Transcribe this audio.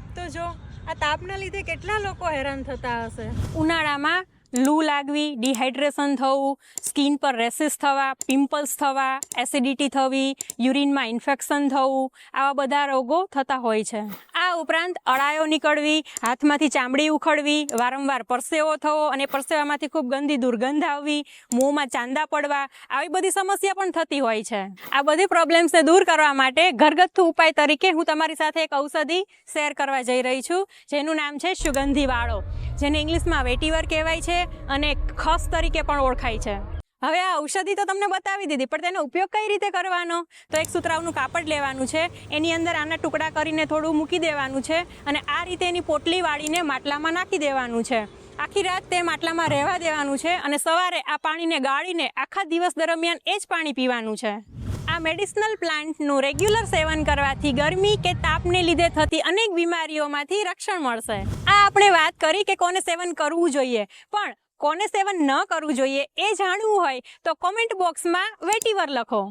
તાપના લીધે કેટલા લોકો હેરાન થતા હશે? ઉનાળામાં લૂ લાગવી ડિહાઇડ્રેશન થવું, સ્કિન પર રેસિસ થવા, પિમ્પલ્સ થવા એસિડિટી થવી, યુરિનમાં ઇન્ફેક્શન થવું, આવા બધા રોગો થતા હોય છે. આ ઉપરાંત અળાયો નીકળવી, હાથમાંથી ચામડી ઉખડવી, વારંવાર પરસેવો થવો અને પરસેવામાંથી ખૂબ ગંદી દુર્ગંધ આવવી, મોંમાં ચાંદા પડવા, આવી બધી સમસ્યા પણ થતી હોય છે. આ બધી પ્રોબ્લેમ્સને દૂર કરવા માટે ઘરગથ્થુ ઉપાય તરીકે હું તમારી સાથે એક ઔષધિ શેર કરવા જઈ રહી છું, જેનું નામ છે સુગંધી વાળો, જેને ઇંગ્લિશમાં વેટીવર કહેવાય છે અને ખસ તરીકે પણ ઓળખાય છે. હવે આ ઔષધિ તો તમને બતાવી દીધી, પણ તેનો ઉપયોગ કઈ રીતે કરવાનો? તો એક સુતરાવનું કાપડ લેવાનું છે, એની અંદર આના ટુકડા કરીને થોડું મૂકી દેવાનું છે અને આ રીતે એની પોટલી વાળીને માટલામાં નાખી દેવાનું છે. આખી રાત તે માટલામાં રહેવા દેવાનું છે અને સવારે આ પાણીને ગાળીને આખા દિવસ દરમિયાન એ જ પાણી પીવાનું છે. આ મેડિસિનલ પ્લાન્ટનું રેગ્યુલર સેવન કરવાથી ગરમી કે તાપને લીધે થતી અનેક બીમારીઓમાંથી રક્ષણ મળશે. આ આપણે વાત કરી કે કોને સેવન કરવું જોઈએ, પણ કોને સેવન ન કરવું જોઈએ એ જાણવું હોય તો કોમેન્ટ બોક્સમાં વેટીવર લખો.